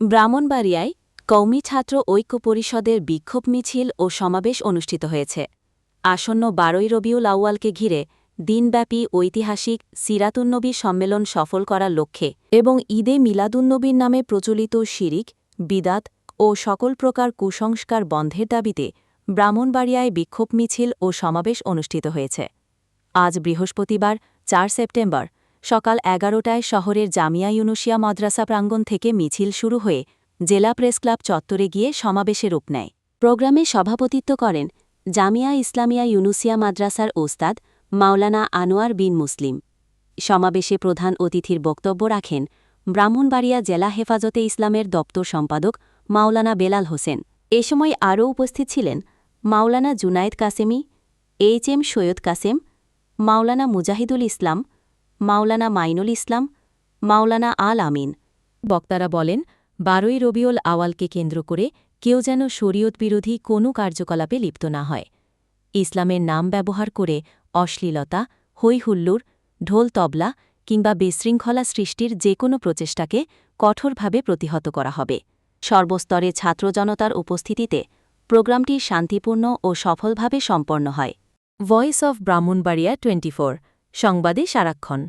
ব্রাহ্মণবাড়িয়ায় কৌমি ছাত্র ঐক্য পরিষদের বিক্ষোভ মিছিল ও সমাবেশ অনুষ্ঠিত হয়েছে। আসন্ন বারোই রবিউল আউয়ালকে ঘিরে দিনব্যাপী ঐতিহাসিক সিরাতুন্নবী সম্মেলন সফল করার লক্ষ্যে এবং ঈদে মিলাদুন্নবীর নামে প্রচলিত শিরিক, বিদাত ও সকল প্রকার কুসংস্কার বন্ধের দাবিতে ব্রাহ্মণবাড়িয়ায় বিক্ষোভ মিছিল ও সমাবেশ অনুষ্ঠিত হয়েছে। আজ বৃহস্পতিবার, চার সেপ্টেম্বর সকাল এগারোটায় শহরের জামিয়া ইউনুসিয়া মাদ্রাসা প্রাঙ্গণ থেকে মিছিল শুরু হয়ে জেলা প্রেস ক্লাব চত্বরে গিয়ে সমাবেশে রূপ নেয়। প্রোগ্রামে সভাপতিত্ব করেন জামিয়া ইসলামিয়া ইউনুসিয়া মাদ্রাসার ওস্তাদ মাওলানা আনোয়ার বিন মুসলিম। সমাবেশে প্রধান অতিথির বক্তব্য রাখেন ব্রাহ্মণবাড়িয়া জেলা হেফাজতে ইসলামের দপ্তর সম্পাদক মাওলানা বেলাল হোসেন। এ সময় আরও উপস্থিত ছিলেন মাওলানা জুনায়েদ কাসেমি, এইচ এম সৈয়দ কাসেম, মাওলানা মুজাহিদুল ইসলাম মাওলানা মাইনুল ইসলাম, মাওলানা আল আমিন। বক্তারা বলেন, বারোই রবিউল আওয়ালকে কেন্দ্র করে কেউ যেন শরীয়ত বিরোধী কোনো কার্যকলাপে লিপ্ত না হয়। ইসলামের নাম ব্যবহার করে অশ্লীলতা, হৈহুল্লুর, ঢোল তবলা কিংবা বিশৃঙ্খলা সৃষ্টির যে কোনো প্রচেষ্টাকে কঠোরভাবে প্রতিহত করা হবে। সর্বস্তরে ছাত্র জনতার উপস্থিতিতে প্রোগ্রামটি শান্তিপূর্ণ ও সফলভাবে সম্পন্ন হয়। ভয়েস অব ব্রাহ্মণবাড়িয়া টোয়েন্টি সংবাদে সারাক্ষণ।